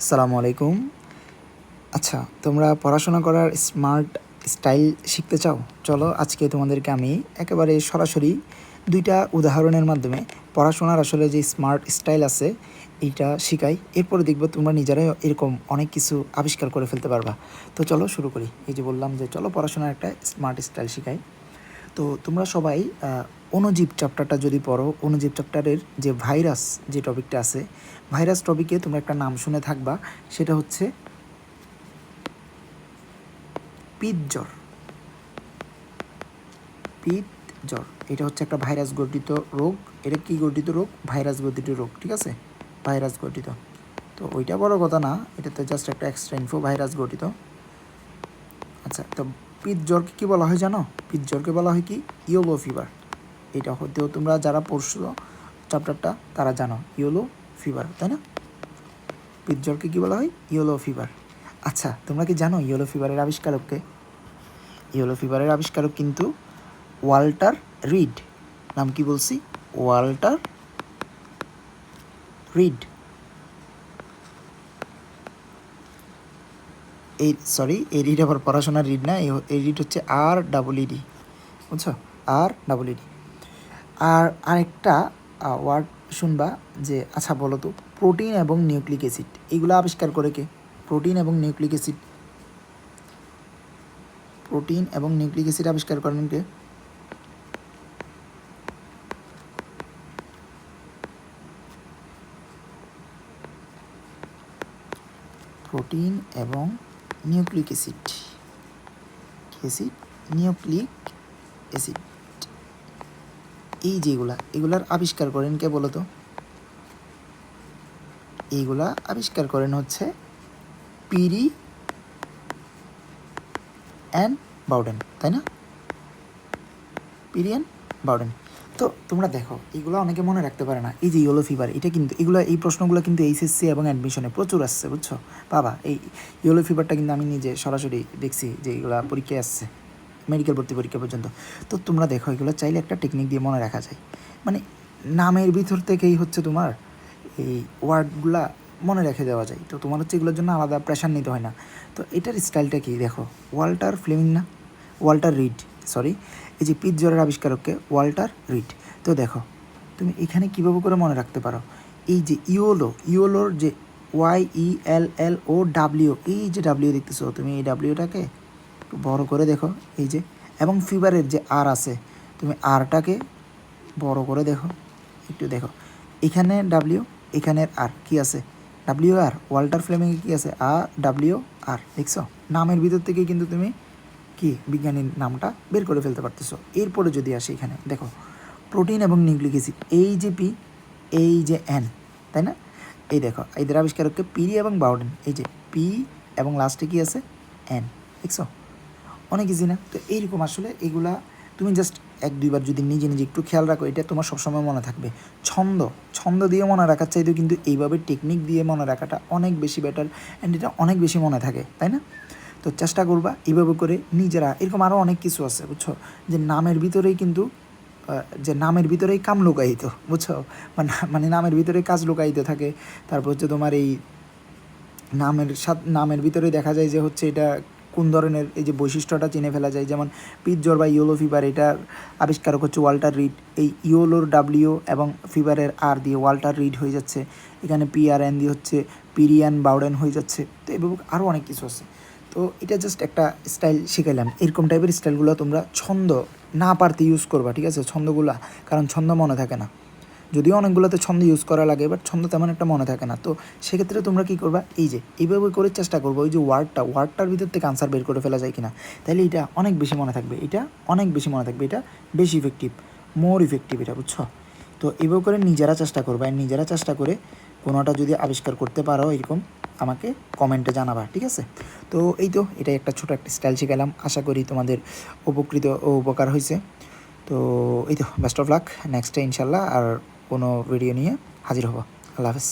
আসসালামু আলাইকুম। আচ্ছা তোমরা পড়াশোনা করার স্মার্ট স্টাইল শিখতে চাও? চলো, আজকে তোমাদেরকে আমি একেবারে সরাসরি দুইটা উদাহরণের মাধ্যমে পড়াশোনার আসলে যে স্মার্ট স্টাইল আছে, এইটা শিখাই। এরপরে দেখব তোমরা নিজেরাই এরকম অনেক কিছু আবিষ্কার করে ফেলতে পারবা। তো চলো, শুরু করি। এই যে বললাম যে, চলো পড়াশোনার একটা স্মার্ট স্টাইল শিখাই। তো তোমরা সবাই অণুজীব চ্যাপ্টারটা যদি পড়ো অণুজীব চ্যাপ্টারের যে ভাইরাস যে টপিকটা আছে ভাইরাস টপিকে তোমরা একটা নাম শুনে থাকবা, সেটা হচ্ছে পিত জ্বর। পিত জ্বর, এটা হচ্ছে একটা ভাইরাস গঠিত রোগ। এটা কি গঠিত রোগ? ভাইরাস গঠিত রোগ, ঠিক আছে? ভাইরাস গঠিত। তো ওইটা বড় কথা না এটা তো জাস্ট একটা এক্সট্রা ইনফো ভাইরাস গঠিত। আচ্ছা তো পিত জ্বরকে কী বলা হয় জানো? পিত জ্বরকে বলা হয় কি? ইয়োলো ফিভার এটা হতেও তোমরা যারা পড়ছো চ্যাপ্টারটা তারা জানো। ইয়োলো ফিভার তাই না? পিত কী বলা হয়? ইয়োলো ফিভার আচ্ছা তোমরা কি জানো ইয়োলো ফিভারের আবিষ্কারককে? ইয়োলো ফিভারের আবিষ্কারক কিন্তু ওয়াল্টার রিড। নাম কি বলছি? Walter Reed. এই সরি এই রিড আবার পড়াশোনার রিড না, এই রিড হচ্ছে আর ডাবল ইডি বুঝছ? আর ডাবল ইডি আর আরেকটা ওয়ার্ড শুনবা যে আচ্ছা বলো তো প্রোটিন এবং নিউক্লিক অ্যাসিড এগুলো আবিষ্কার করে কে? প্রোটিন এবং নিউক্লিক অ্যাসিড প্রোটিন এবং নিউক্লিক অ্যাসিড আবিষ্কার করেন কে? প্রোটিন এবং nucleic acid acid nucleic acid এই যেগুলা এগুলার আবিষ্কার করেন কে বলো তো এইগুলা আবিষ্কার করেন হচ্ছে পিরি অ্যান্ড বাউডেন, তাই না? Pirie and Bowden. তো তোমরা দেখো, এগুলো অনেকে মনে রাখতে পারে না। এই যে ইয়েলো ফিভার এটা কিন্তু, এগুলো, এই প্রশ্নগুলো কিন্তু এইচএসসি এবং অ্যাডমিশনে প্রচুর আসছে, বুঝছ? বাবা, এই ইয়েলো ফিভারটা কিন্তু আমি নিজে সরাসরি দেখছি যে এগুলা পরীক্ষায় আসছে। মেডিকেল ভর্তি পরীক্ষা পর্যন্ত। তো তোমরা দেখো, এগুলো চাইলে একটা টেকনিক দিয়ে মনে রাখা যায়। মানে নামের ভিতর থেকেই হচ্ছে তোমার এই ওয়ার্ডগুলা মনে রেখে দেওয়া যায়। তো তোমার হচ্ছে এগুলোর জন্য আলাদা প্রেশার নিতে হয় না। তো এটার স্টাইলটা কি? দেখো, ওয়াল্টার ফ্লেমিং না? ওয়াল্টার রিড সরি এই যে পিৎ জ্বরের আবিষ্কারককে ওয়াল্টার রিড। তো দেখো, তুমি এখানে কীভাবে করে মনে রাখতে পারো? এই যে ইওলো, ইওলোর যে ওয়াই ই এল এল ও ডাব্লিউ এই যে ডাব্লিউ দেখতেছো, তুমি এই ডাব্লিউটাকে একটু বড় করে দেখো, এই যে, এবং ফিভারের যে আর আছে, তুমি আরটাকে বড় করে দেখো, একটু দেখো। এখানে ডাব্লিউ এখানের আর কি আছে? ডাব্লিউ আর ওয়াল্টার ফ্লেমিং কি আছে? আর ডাব্লিউ আর দেখছ? নামের ভিতর থেকে কিন্তু তুমি কি, বিজ্ঞানীর নামটা বের করে ফেলতে পারতেছো। এরপরে যদি আসি এখানে, দেখো প্রোটিন এবং নিউক্লিক অ্যাসিড এই যে পি এই যে এন তাই না? এই দেখো, এদের আবিষ্কারককে পিরি এবং বাউডেন এই যে পি এবং লাস্টে কি আছে? এন দেখছ? অনেক ইজি না। তো এইরকম আসলে এগুলা তুমি জাস্ট এক, দুইবার যদি নিজে নিজে একটু খেয়াল রাখো, এটা তোমার সবসময় মনে থাকবে। ছন্দ ছন্দ দিয়ে মনে রাখার চাইতেও কিন্তু এইভাবে টেকনিক দিয়ে মনে রাখাটা অনেক বেশি বেটার অ্যান্ড এটা অনেক বেশি মনে থাকে, তাই না? তো চেষ্টা করবা এইভাবে করে নিজেরা, এরকম আরও অনেক কিছু আছে, বুঝছ? যে নামের ভিতরেই কিন্তু যে নামের ভিতরেই কাম লুকায়িত, বুঝছ? মানে মানে নামের ভিতরে কাজ লুকায়িত থাকে। তারপর হচ্ছে তোমার এই নামের সাথ, নামের ভিতরে দেখা যায় যে হচ্ছে এটা কোন ধরনের এই যে বৈশিষ্ট্যটা চিনে ফেলা যায়? যেমন পিৎজর বা ইয়োলো ফিভার এটার আবিষ্কারক হচ্ছে ওয়াল্টার রিড। এই ইয়োলোর ডাব্লিউ এবং ফিভারের আর দিয়ে ওয়াল্টার রিড হয়ে যাচ্ছে। এখানে পি আর এন দিয়ে হচ্ছে পিরিয়ান বাউডেন হয়ে যাচ্ছে। তো এভাবে আরও অনেক কিছু আছে। তো এটা জাস্ট একটা স্টাইল শিখাইলাম। এরকম টাইপের স্টাইলগুলো তোমরা ছন্দ না পারতে ইউজ করবা, ঠিক আছে? ছন্দগুলো, কারণ ছন্দ মনে থাকে না। যদিও অনেকগুলোতে ছন্দ ইউজ করা লাগে বাট ছন্দ তেমন একটা মনে থাকে না। তো সেক্ষেত্রে তোমরা কী করবা? এই যে, এইভাবে করে চেষ্টা করব, ওই যে ওয়ার্ডটা ওয়ার্ডটার ভিতর থেকে আনসার বের করে ফেলা যায় কিনা? তাহলে এটা অনেক বেশি মনে থাকবে, এটা অনেক বেশি মনে থাকবে, এটা বেশি ইফেক্টিভ মোর ইফেক্টিভ এটা, বুঝছ? তো এইভাবে করে নিজেরা চেষ্টা করবা নিজেরা চেষ্টা করে কোনোটা যদি আবিষ্কার করতে পারো এরকম, আমাকে কমেন্টে জানাবা, ঠিক আছে? তো এই তো এটা একটা ছোটো একটা স্টাইল শিখালাম, আশা করি তোমাদের উপকৃত ও উপকার হয়েছে তো এই তো বেস্ট অফ লাক নেক্সটে ইনশাল্লাহ, আর কোনো ভিডিও নিয়ে হাজির হব। আল্লাহ হাফেজ।